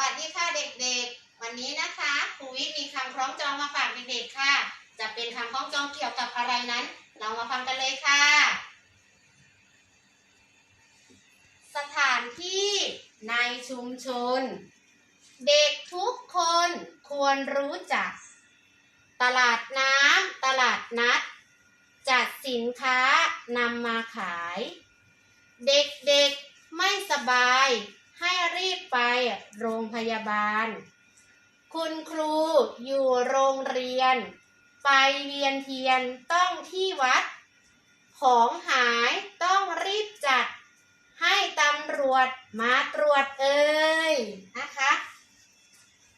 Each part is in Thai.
วัสดีค่ะเด็กๆ วันนี้นะคะครูวิทย์มีคำคล้องจองมาฝากเด็กๆค่ะ จะเป็นคำคล้องจองเกี่ยวกับอะไรนั้น เรามาฟังกันเลยค่ะ สถานที่ในชุมชน เด็กทุกคนควรรู้จัก ตลาดน้ำตลาดนัด จัดสินค้านำมาขาย เด็กๆไม่สบาย ให้รีบไปโรงพยาบาล คุณครูอยู่โรงเรียน ไปเวียนเทียนต้องที่วัด ของหายต้องรีบจัด ให้ตำรวจมาตรวจเอ่ยนะคะ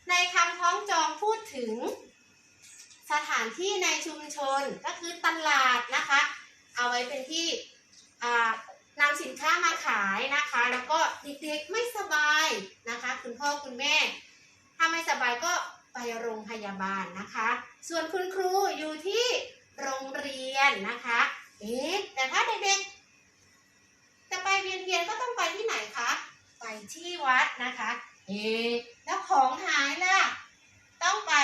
ในคำคล้องจองพูดถึง สถานที่ในชุมชนก็คือตลาดนะคะ เอาไว้เป็นที่นำสินค้ามาขายนะคะ แล้วก็เด็กๆไม่สบายนะคะ คุณ พ่อคุณแม่ ถ้าไม่สบายก็ไปโรงพยาบาลนะคะ ส่วนคุณครูอยู่ที่โรงเรียนนะคะ เอ๊ะแต่ถ้าเด็กๆ จะไปเวียนเทียนก็ต้องไปที่ไหนคะ ไปที่วัดนะคะ เอ๊ะแล้วของหายล่ะ ต้องไป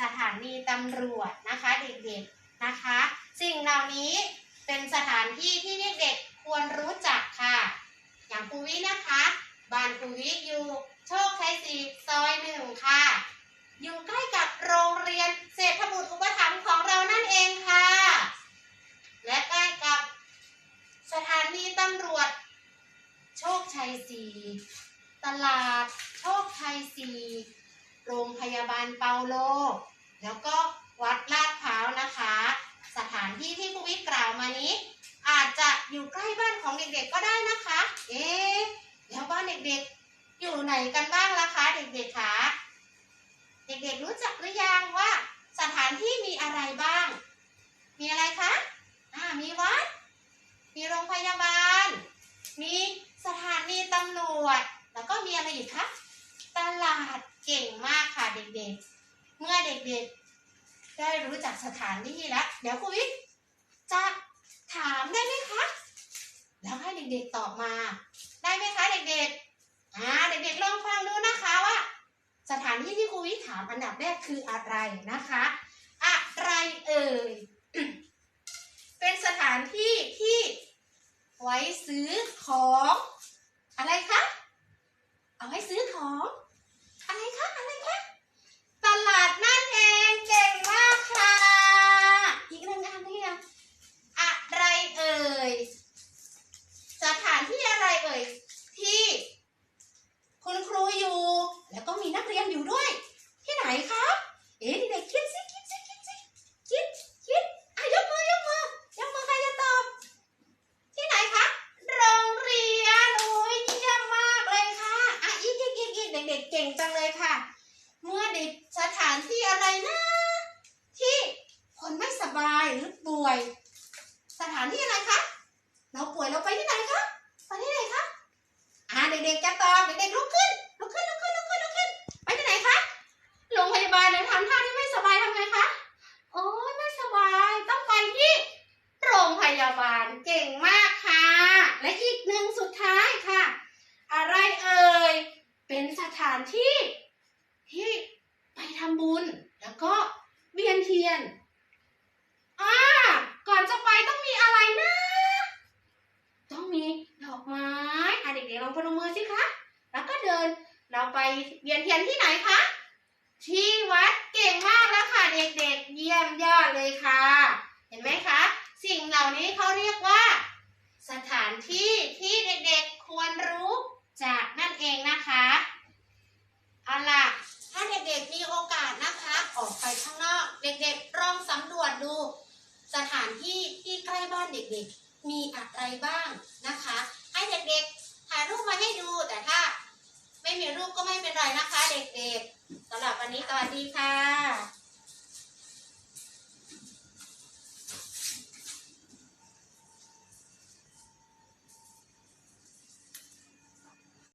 สถานีตำรวจนะคะเด็กๆนะคะ สิ่งเหล่านี้เป็นสถานที่ที่เด็กๆควรรู้จักค่ะ อย่างครูวินะคะ บ้านครูวิอยู่โชคชัยสี่ซอยหนึ่งค่ะ อยู่ใกล้กับโรงเรียนเศรษฐบุตรอุปถัมภ์ของเรานั่นเองค่ะ และใกล้กับสถานีตำรวจ โชคชัย สี่ตลาดโชคชัยสี่โรงพยาบาลเปาโล แล้วก็วัดลาดพร้าวนะคะ สถานที่ที่ครูวิทย์กล่าวมานี้ อาจจะอยู่ใกล้บ้านของเด็กๆก็ได้นะคะ เอ๊แล้วบ้านเด็กๆอยู่ไหนกันบ้างล่ะคะ เด็กๆคะเด็กๆรู้จักหรือยังว่าสถานที่มีอะไรบ้าง มีอะไรคะ อ่า มีวัด มีโรงพยาบาล มีสถานีตำรวจ แล้วก็มีอะไรอีกคะ ตลาดเก่งมากค่ะเด็กๆ เมื่อเด็กๆ ได้รู้จักสถานที่แล้ว เดี๋ยวครูวิทย์จะถามได้ไหมคะ แล้วให้เด็กๆตอบมา ได้ไหมคะเด็กๆ อ่าเด็กๆลองฟังดูนะคะว่า สถานที่ที่ครูวิทย์ถามอันดับแรกคืออะไรนะคะ อะไรเอ่ย เป็นสถานที่ที่ไว้ซื้อของ อะไรคะ เอาไว้ซื้อของ อะไรคะ อะไรคะ ตลาดนั่นเองเก่งมากค่ะ อีกหนึ่งอันนี่ยังอะไรเอ่ย สถานที่อะไรเอ่ย ที่ คุณครูอยู่ แล้วก็มีนักเรียนอยู่ด้วย ที่ไหนคะเอ๊ะเด็กๆคิดสิคิดสิคิดสิคิดคิดอะยกมือยกมือยกมือใครจะตอบ ที่ไหนคะ โรงเรียน โอ้ยเยี่ยมมากเลยค่ะอะอีกอีกอีกอีกเด็กเก่งจังเลยค่ะ เมื่อเด็กสถานที่อะไรนะ ที่คนไม่สบายหรือป่วย สถานที่อะไรคะเราป่วยเราไปที่ไหนคะไปที่ไหนคะอ่าเด็กๆจะตอบเด็กๆลุกขึ้นลุกขึ้นลุกขึ้นลุกขึ้นลุกขึ้น ไปที่ไหนคะโรงพยาบาลเดี๋ยวทำท่าที่ไม่สบายทำไงคะ โอ้ยไม่สบายต้องไปที่ โรงพยาบาลเก่งมากค่ะ และอีกหนึ่งสุดท้ายค่ะ อะไรเอ่ย เป็นสถานที่ที่ไปทำบุญ แล้วก็เวียนเทียนอ่าก่อนจะไปต้องมีอะไรนะ ต้องมีดอกไม้อะเด็กๆลองพนมมือสิคะแล้วก็เดินเราไปเวียนเทียนที่ไหนคะที่วัดเก่งมากแล้วค่ะเด็กๆ เยี่ยมยอดเลยค่ะ เห็นไหมคะ สิ่งเหล่านี้เขาเรียกว่า สถานที่ที่เด็กๆควรรู้จากนั่นเองนะคะเอาล่ะ ถ้าเด็กๆมีโอกาสนะคะ ออกไปข้างนอก เด็กๆลองสำรวจดู สถานที่ที่ใกล้บ้านเด็กๆ มีอะไรบ้างนะคะ ให้เด็กๆถ่ายรูปมาให้ดูแต่ถ้า ไม่มีรูปก็ไม่เป็นไรนะคะ เด็กๆสำหรับวันนี้สวัสดีค่ะ